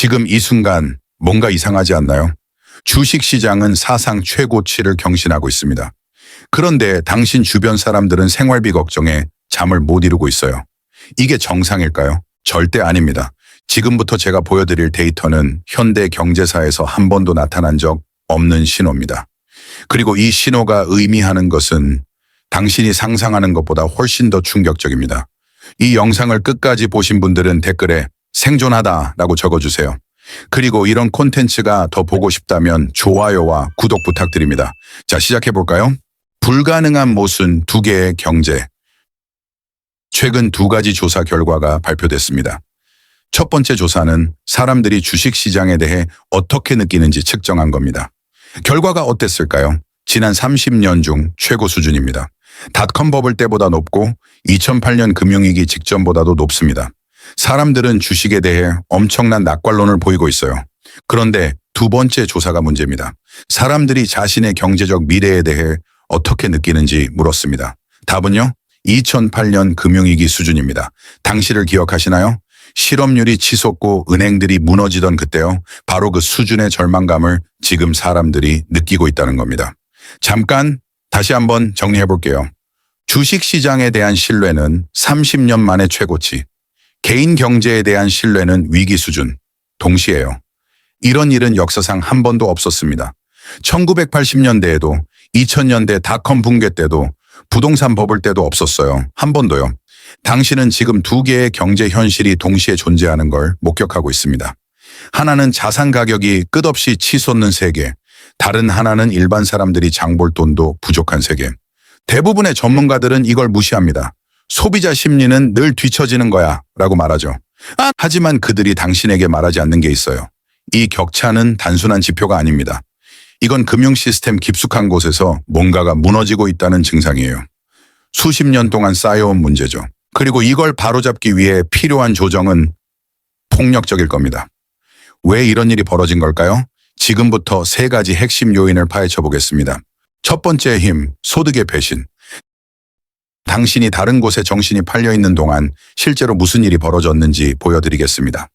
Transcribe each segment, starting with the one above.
지금 이 순간 뭔가 이상하지 않나요? 주식 시장은 사상 최고치를 경신하고 있습니다. 그런데 당신 주변 사람들은 생활비 걱정에 잠을 못 이루고 있어요. 이게 정상일까요? 절대 아닙니다. 지금부터 제가 보여드릴 데이터는 현대 경제사에서 한 번도 나타난 적 없는 신호입니다. 그리고 이 신호가 의미하는 것은 당신이 상상하는 것보다 훨씬 더 충격적입니다. 이 영상을 끝까지 보신 분들은 댓글에 생존하다라고 적어주세요. 그리고 이런 콘텐츠가 더 보고 싶다면 좋아요와 구독 부탁드립니다. 자, 시작해볼까요? 불가능한 모순 두 개의 경제. 최근 두 가지 조사 결과가 발표됐습니다. 첫 번째 조사는 사람들이 주식 시장에 대해 어떻게 느끼는지 측정한 겁니다. 결과가 어땠을까요? 지난 30년 중 최고 수준입니다. 닷컴 버블 때보다 높고 2008년 금융위기 직전보다도 높습니다. 사람들은 주식에 대해 엄청난 낙관론을 보이고 있어요. 그런데 두 번째 조사가 문제입니다. 사람들이 자신의 경제적 미래에 대해 어떻게 느끼는지 물었습니다. 답은요? 2008년 금융위기 수준입니다. 당시를 기억하시나요? 실업률이 치솟고 은행들이 무너지던 그때요. 바로 그 수준의 절망감을 지금 사람들이 느끼고 있다는 겁니다. 잠깐 다시 한번 정리해 볼게요. 주식 시장에 대한 신뢰는 30년 만에 최고치, 개인 경제에 대한 신뢰는 위기 수준, 동시에요. 이런 일은 역사상 한 번도 없었습니다. 1980년대에도 2000년대 닷컴 붕괴 때도 부동산 버블 때도 없었어요. 한 번도요. 당신은 지금 두 개의 경제 현실이 동시에 존재하는 걸 목격하고 있습니다. 하나는 자산 가격이 끝없이 치솟는 세계, 다른 하나는 일반 사람들이 장볼 돈도 부족한 세계. 대부분의 전문가들은 이걸 무시합니다. 소비자 심리는 늘 뒤처지는 거야 라고 말하죠. 아, 하지만 그들이 당신에게 말하지 않는 게 있어요. 이 격차는 단순한 지표가 아닙니다. 이건 금융 시스템 깊숙한 곳에서 뭔가가 무너지고 있다는 증상이에요. 수십 년 동안 쌓여온 문제죠. 그리고 이걸 바로잡기 위해 필요한 조정은 폭력적일 겁니다. 왜 이런 일이 벌어진 걸까요? 지금부터 세 가지 핵심 요인을 파헤쳐 보겠습니다. 첫 번째 힘, 소득의 배신. 당신이 다른 곳에 정신이 팔려 있는 동안 실제로 무슨 일이 벌어졌는지 보여드리겠습니다.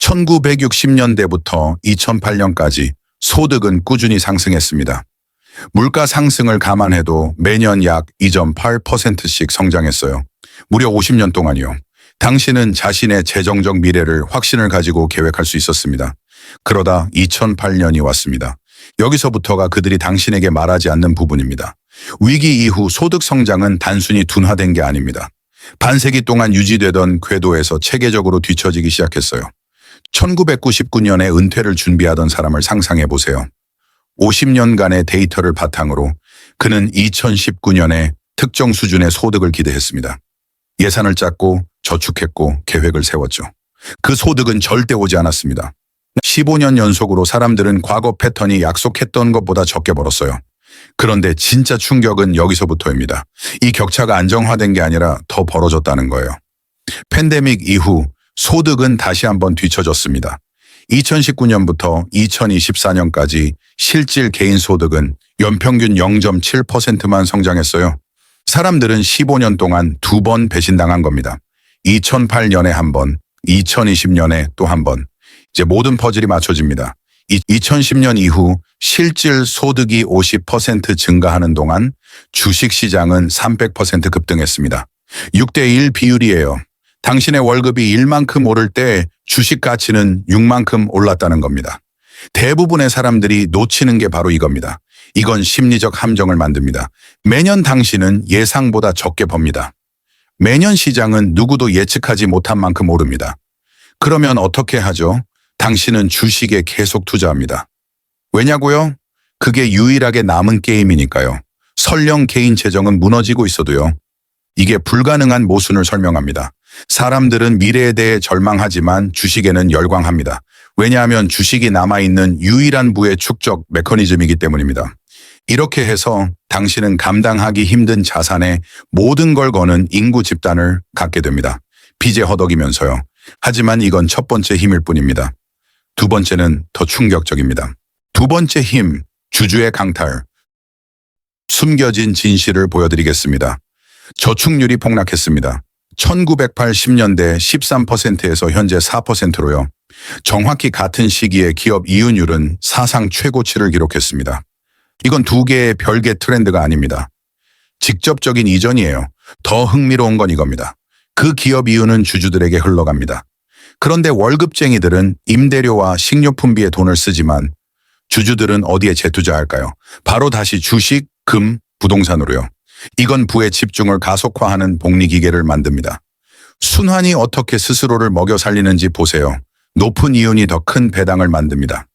1960년대부터 2008년까지 소득은 꾸준히 상승했습니다. 물가 상승을 감안해도 매년 약 2.8%씩 성장했어요. 무려 50년 동안이요. 당신은 자신의 재정적 미래를 확신을 가지고 계획할 수 있었습니다. 그러다 2008년이 왔습니다. 여기서부터가 그들이 당신에게 말하지 않는 부분입니다. 위기 이후 소득 성장은 단순히 둔화된 게 아닙니다. 반세기 동안 유지되던 궤도에서 체계적으로 뒤처지기 시작했어요. 1999년에 은퇴를 준비하던 사람을 상상해 보세요. 50년간의 데이터를 바탕으로 그는 2019년에 특정 수준의 소득을 기대했습니다. 예산을 짰고 저축했고 계획을 세웠죠. 그 소득은 절대 오지 않았습니다. 15년 연속으로 사람들은 과거 패턴이 약속했던 것보다 적게 벌었어요. 그런데 진짜 충격은 여기서부터입니다. 이 격차가 안정화된 게 아니라 더 벌어졌다는 거예요. 팬데믹 이후 소득은 다시 한번 뒤처졌습니다. 2019년부터 2024년까지 실질 개인 소득은 연평균 0.7%만 성장했어요. 사람들은 15년 동안 두 번 배신당한 겁니다. 2008년에 한 번, 2020년에 또 한 번. 이제 모든 퍼즐이 맞춰집니다. 2010년 이후 실질 소득이 50% 증가하는 동안 주식 시장은 300% 급등했습니다. 6대1 비율이에요. 당신의 월급이 1만큼 오를 때 주식 가치는 6만큼 올랐다는 겁니다. 대부분의 사람들이 놓치는 게 바로 이겁니다. 이건 심리적 함정을 만듭니다. 매년 당신은 예상보다 적게 법니다. 매년 시장은 누구도 예측하지 못한 만큼 오릅니다. 그러면 어떻게 하죠? 당신은 주식에 계속 투자합니다. 왜냐고요? 그게 유일하게 남은 게임이니까요. 설령 개인 재정은 무너지고 있어도요. 이게 불가능한 모순을 설명합니다. 사람들은 미래에 대해 절망하지만 주식에는 열광합니다. 왜냐하면 주식이 남아있는 유일한 부의 축적 메커니즘이기 때문입니다. 이렇게 해서 당신은 감당하기 힘든 자산에 모든 걸 거는 인구 집단을 갖게 됩니다. 빚에 허덕이면서요. 하지만 이건 첫 번째 힘일 뿐입니다. 두 번째는 더 충격적입니다. 두 번째 힘, 주주의 강탈. 숨겨진 진실을 보여드리겠습니다. 저축률이 폭락했습니다. 1980년대 13%에서 현재 4%로요. 정확히 같은 시기에 기업 이윤율은 사상 최고치를 기록했습니다. 이건 두 개의 별개 트렌드가 아닙니다. 직접적인 이전이에요. 더 흥미로운 건 이겁니다. 그 기업 이윤은 주주들에게 흘러갑니다. 그런데 월급쟁이들은 임대료와 식료품비에 돈을 쓰지만 주주들은 어디에 재투자할까요? 바로 다시 주식, 금, 부동산으로요. 이건 부의 집중을 가속화하는 복리기계를 만듭니다. 순환이 어떻게 스스로를 먹여 살리는지 보세요. 높은 이윤이 더 큰 배당을 만듭니다.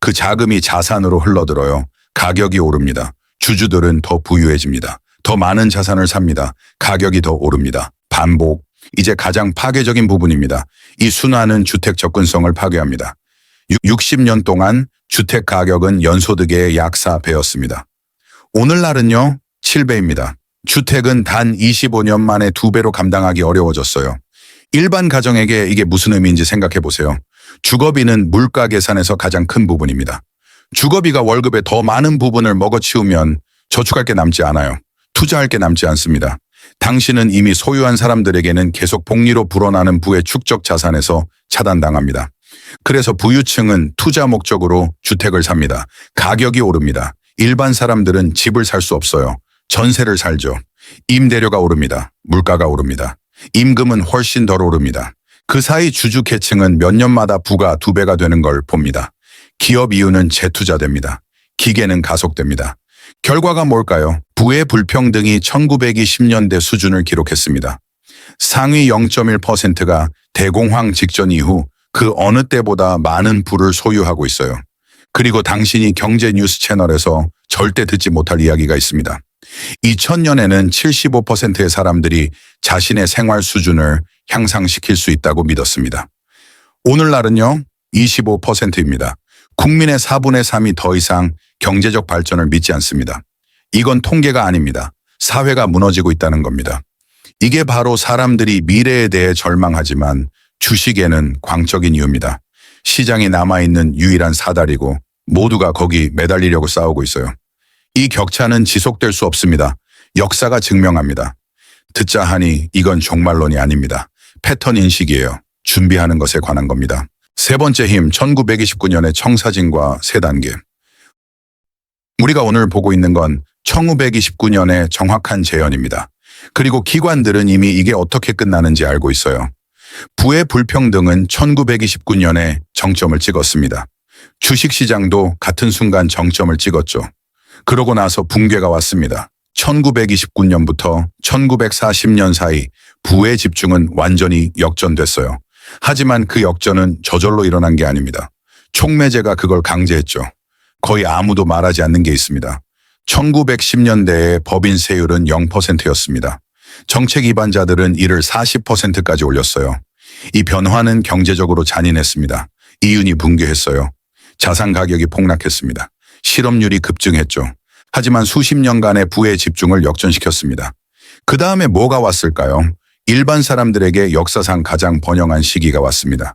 그 자금이 자산으로 흘러들어요. 가격이 오릅니다. 주주들은 더 부유해집니다. 더 많은 자산을 삽니다. 가격이 더 오릅니다. 반복. 이제 가장 파괴적인 부분입니다. 이 순환은 주택 접근성을 파괴합니다. 60년 동안 주택 가격은 연소득의 약 4배였습니다. 오늘날은요, 7배입니다. 주택은 단 25년 만에 두 배로 감당하기 어려워졌어요. 일반 가정에게 이게 무슨 의미인지 생각해 보세요. 주거비는 물가 계산에서 가장 큰 부분입니다. 주거비가 월급의 더 많은 부분을 먹어치우면 저축할 게 남지 않아요. 투자할 게 남지 않습니다. 당신은 이미 소유한 사람들에게는 계속 복리로 불어나는 부의 축적 자산에서 차단당합니다. 그래서 부유층은 투자 목적으로 주택을 삽니다. 가격이 오릅니다. 일반 사람들은 집을 살 수 없어요. 전세를 살죠. 임대료가 오릅니다. 물가가 오릅니다. 임금은 훨씬 덜 오릅니다. 그 사이 주주 계층은 몇 년마다 부가 두 배가 되는 걸 봅니다. 기업 이윤은 재투자됩니다. 기계는 가속됩니다. 결과가 뭘까요? 부의 불평등이 1920년대 수준을 기록했습니다. 상위 0.1%가 대공황 직전 이후 그 어느 때보다 많은 부를 소유하고 있어요. 그리고 당신이 경제 뉴스 채널에서 절대 듣지 못할 이야기가 있습니다. 2000년에는 75%의 사람들이 자신의 생활 수준을 향상시킬 수 있다고 믿었습니다. 오늘날은요, 25%입니다. 국민의 4분의 3이 더 이상 경제적 발전을 믿지 않습니다. 이건 통계가 아닙니다. 사회가 무너지고 있다는 겁니다. 이게 바로 사람들이 미래에 대해 절망하지만 주식에는 광적인 이유입니다. 시장이 남아있는 유일한 사다리고 모두가 거기 매달리려고 싸우고 있어요. 이 격차는 지속될 수 없습니다. 역사가 증명합니다. 듣자 하니 이건 종말론이 아닙니다. 패턴 인식이에요. 준비하는 것에 관한 겁니다. 세 번째 힘, 1929년의 청사진과 세 단계. 우리가 오늘 보고 있는 건 1929년의 정확한 재현입니다. 그리고 기관들은 이미 이게 어떻게 끝나는지 알고 있어요. 부의 불평등은 1929년에 정점을 찍었습니다. 주식시장도 같은 순간 정점을 찍었죠. 그러고 나서 붕괴가 왔습니다. 1929년부터 1940년 사이 부의 집중은 완전히 역전됐어요. 하지만 그 역전은 저절로 일어난 게 아닙니다. 촉매제가 그걸 강제했죠. 거의 아무도 말하지 않는 게 있습니다. 1910년대에 법인 세율은 0%였습니다. 정책 위반자들은 이를 40%까지 올렸어요. 이 변화는 경제적으로 잔인했습니다. 이윤이 붕괴했어요. 자산 가격이 폭락했습니다. 실업률이 급증했죠. 하지만 수십 년간의 부의 집중을 역전시켰습니다. 그 다음에 뭐가 왔을까요? 일반 사람들에게 역사상 가장 번영한 시기가 왔습니다.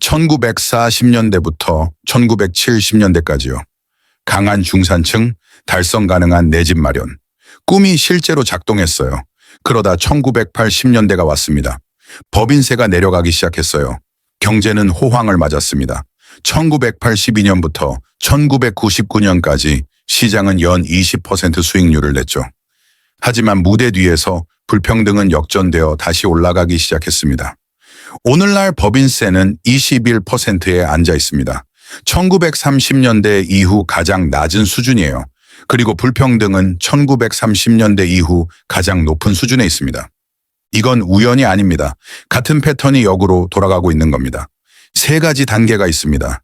1940년대부터 1970년대까지요. 강한 중산층, 달성 가능한 내 집 마련. 꿈이 실제로 작동했어요. 그러다 1980년대가 왔습니다. 법인세가 내려가기 시작했어요. 경제는 호황을 맞았습니다. 1982년부터 1999년까지 시장은 연 20% 수익률을 냈죠. 하지만 무대 뒤에서 불평등은 역전되어 다시 올라가기 시작했습니다. 오늘날 법인세는 21%에 앉아 있습니다. 1930년대 이후 가장 낮은 수준이에요. 그리고 불평등은 1930년대 이후 가장 높은 수준에 있습니다. 이건 우연이 아닙니다. 같은 패턴이 역으로 돌아가고 있는 겁니다. 세 가지 단계가 있습니다.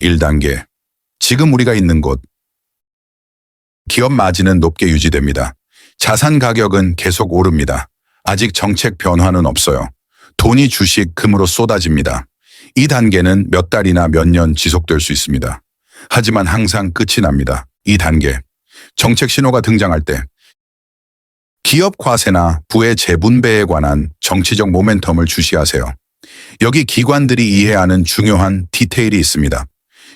1단계. 지금 우리가 있는 곳. 기업 마진은 높게 유지됩니다. 자산 가격은 계속 오릅니다. 아직 정책 변화는 없어요. 돈이 주식, 금으로 쏟아집니다. 이 단계는 몇 달이나 몇 년 지속될 수 있습니다. 하지만 항상 끝이 납니다. 이 단계. 정책 신호가 등장할 때 기업 과세나 부의 재분배에 관한 정치적 모멘텀을 주시하세요. 여기 기관들이 이해하는 중요한 디테일이 있습니다.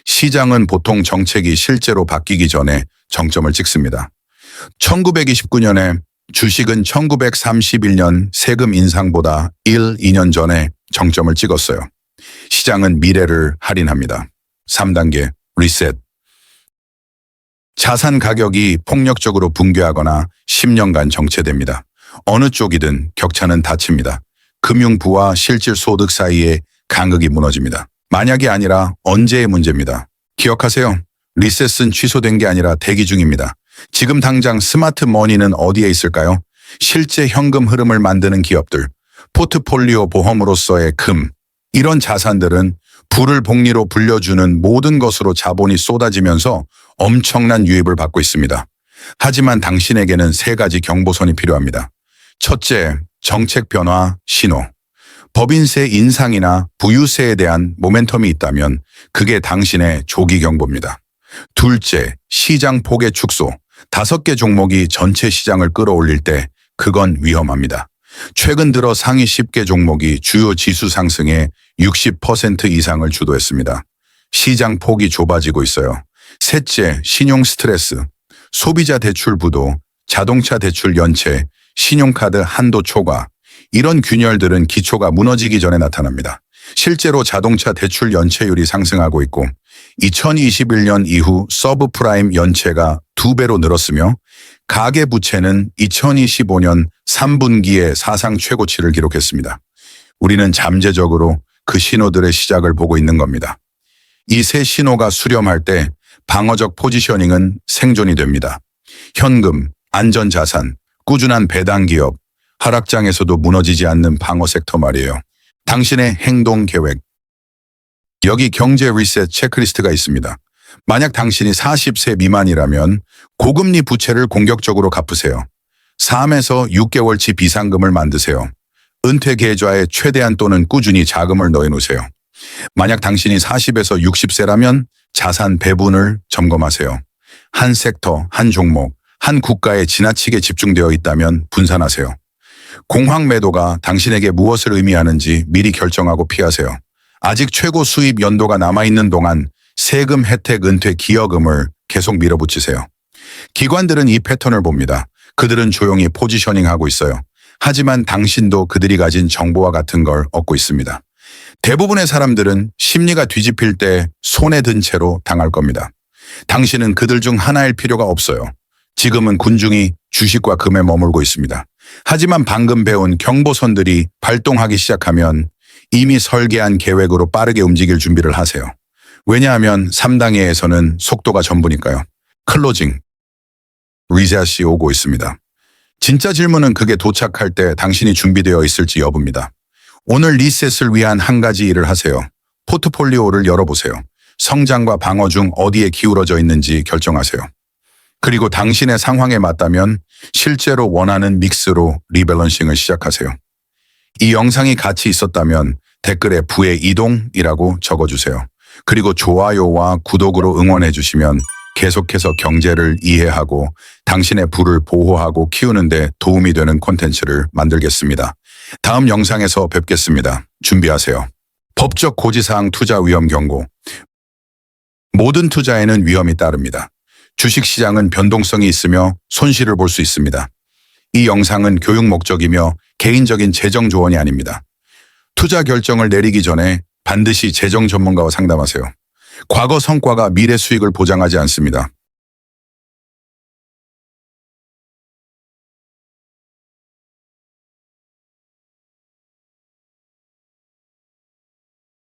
시장은 보통 정책이 실제로 바뀌기 전에 정점을 찍습니다. 1929년에 주식은 1931년 세금 인상보다 1, 2년 전에 정점을 찍었어요. 시장은 미래를 할인합니다. 3단계 리셋. 자산 가격이 폭력적으로 붕괴하거나 10년간 정체됩니다. 어느 쪽이든 격차는 닫힙니다. 금융부와 실질 소득 사이에 간극이 무너집니다. 만약이 아니라 언제의 문제입니다. 기억하세요. 리셋은 취소된 게 아니라 대기 중입니다. 지금 당장 스마트 머니는 어디에 있을까요? 실제 현금 흐름을 만드는 기업들, 포트폴리오 보험으로서의 금, 이런 자산들은 불을 복리로 불려주는 모든 것으로 자본이 쏟아지면서 엄청난 유입을 받고 있습니다. 하지만 당신에게는 세 가지 경보선이 필요합니다. 첫째, 정책 변화 신호. 법인세 인상이나 부유세에 대한 모멘텀이 있다면 그게 당신의 조기 경보입니다. 둘째, 시장 폭의 축소. 다섯 개 종목이 전체 시장을 끌어올릴 때 그건 위험합니다. 최근 들어 상위 10개 종목이 주요 지수 상승의 60% 이상을 주도했습니다. 시장 폭이 좁아지고 있어요. 셋째, 신용 스트레스. 소비자 대출 부도, 자동차 대출 연체, 신용카드 한도 초과. 이런 균열들은 기초가 무너지기 전에 나타납니다. 실제로 자동차 대출 연체율이 상승하고 있고 2021년 이후 서브프라임 연체가 두 배로 늘었으며 가계 부채는 2025년 3분기에 사상 최고치를 기록했습니다. 우리는 잠재적으로 그 신호들의 시작을 보고 있는 겁니다. 이 세 신호가 수렴할 때 방어적 포지셔닝은 생존이 됩니다. 현금, 안전자산, 꾸준한 배당 기업, 하락장에서도 무너지지 않는 방어 섹터 말이에요. 당신의 행동 계획. 여기 경제 리셋 체크리스트가 있습니다. 만약 당신이 40세 미만이라면 고금리 부채를 공격적으로 갚으세요. 3에서 6개월치 비상금을 만드세요. 은퇴 계좌에 최대한 또는 꾸준히 자금을 넣어놓으세요. 만약 당신이 40에서 60세라면 자산 배분을 점검하세요. 한 섹터, 한 종목, 한 국가에 지나치게 집중되어 있다면 분산하세요. 공황 매도가 당신에게 무엇을 의미하는지 미리 결정하고 피하세요. 아직 최고 수입 연도가 남아있는 동안 세금 혜택 은퇴 기여금을 계속 밀어붙이세요. 기관들은 이 패턴을 봅니다. 그들은 조용히 포지셔닝 하고 있어요. 하지만 당신도 그들이 가진 정보와 같은 걸 얻고 있습니다. 대부분의 사람들은 심리가 뒤집힐 때 손에 든 채로 당할 겁니다. 당신은 그들 중 하나일 필요가 없어요. 지금은 군중이 주식과 금에 머물고 있습니다. 하지만 방금 배운 경보선들이 발동하기 시작하면 이미 설계한 계획으로 빠르게 움직일 준비를 하세요. 왜냐하면 3단계에서는 속도가 전부니까요. 클로징. 리셋이 오고 있습니다. 진짜 질문은 그게 도착할 때 당신이 준비되어 있을지 여부입니다. 오늘 리셋을 위한 한 가지 일을 하세요. 포트폴리오를 열어보세요. 성장과 방어 중 어디에 기울어져 있는지 결정하세요. 그리고 당신의 상황에 맞다면 실제로 원하는 믹스로 리밸런싱을 시작하세요. 이 영상이 같이 있었다면 댓글에 부의 이동이라고 적어주세요. 그리고 좋아요와 구독으로 응원해 주시면 계속해서 경제를 이해하고 당신의 부를 보호하고 키우는데 도움이 되는 콘텐츠를 만들겠습니다. 다음 영상에서 뵙겠습니다. 준비하세요. 법적 고지사항 투자 위험 경고. 모든 투자에는 위험이 따릅니다. 주식시장은 변동성이 있으며 손실을 볼 수 있습니다. 이 영상은 교육 목적이며 개인적인 재정 조언이 아닙니다. 투자 결정을 내리기 전에 반드시 재정 전문가와 상담하세요. 과거 성과가 미래 수익을 보장하지 않습니다.